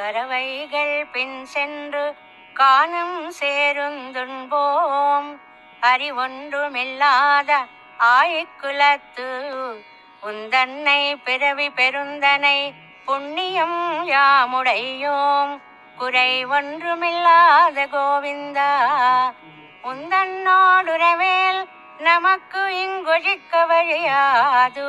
கரவைகள் பின் சென்று காணும் சேருந்துண்போம் அறிவொன்றுமில்லாத ஆய்க்குலத்து உந்தன்னை பிறவி பெருந்தனை புண்ணியம் யாமுடையோம். குறை ஒன்றுமில்லாத கோவிந்தா உந்தன்னோடுறவேல் நமக்கு இங்கொழிக்க வழியாது.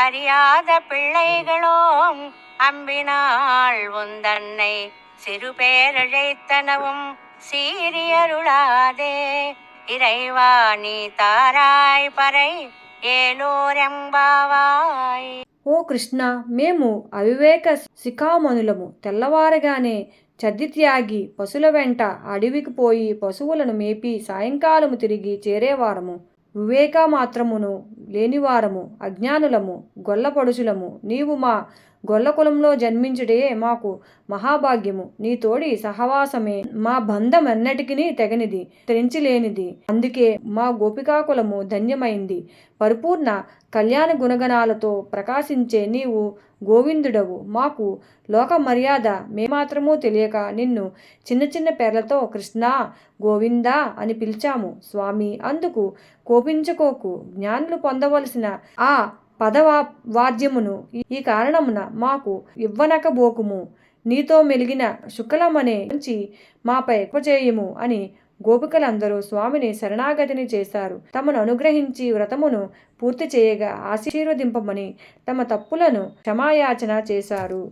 அறியாத பிள்ளைகளோம் அம்பினாள் உந்தன்னை சிறு பேரழைத்தனவும் சீரியருளாதே இறைவா நீ தாராய் பறை ఏలోరెంబావాయ్ ఓ కృష్ణ మేము అవివేక శిఖామణులము తెల్లవారగానే చద్ది త్యాగి పశుల వెంట అడవికి పోయి పశువులను మేపి సాయంకాలము తిరిగి చేరేవారము వివేక మాత్రమును లేనివారము అజ్ఞానులము గొల్లపడుచులము. నీవు మా గొల్ల కులంలో జన్మించుటే మాకు మహాభాగ్యము. నీ తోడి సహవాసమే మా బంధం ఎన్నటికి తెగనిది తెరించలేనిది. అందుకే మా గోపికాకులము ధన్యమైంది. పరిపూర్ణ కళ్యాణ గుణగణాలతో ప్రకాశించే నీవు గోవిందుడవు. మాకు లోక మర్యాద మేమాత్రమూ తెలియక నిన్ను చిన్న చిన్న పేర్లతో కృష్ణ గోవిందా అని పిలిచాము. స్వామి అందుకు కోపించుకోకు. జ్ఞానులు పొందవలసిన ఆ పదవా వాద్యమును ఈ కారణమున మాకు ఇవ్వనక బోకుము నీతో మెలిగిన శుక్లమనే నుంచి మాపై ఎక్కువచేయము అని గోపికలందరూ స్వామిని శరణాగతిని చేశారు. తమను అనుగ్రహించి వ్రతమును పూర్తి చేయగా ఆశీర్వదింపమని తమ తప్పులను క్షమాయాచన చేశారు.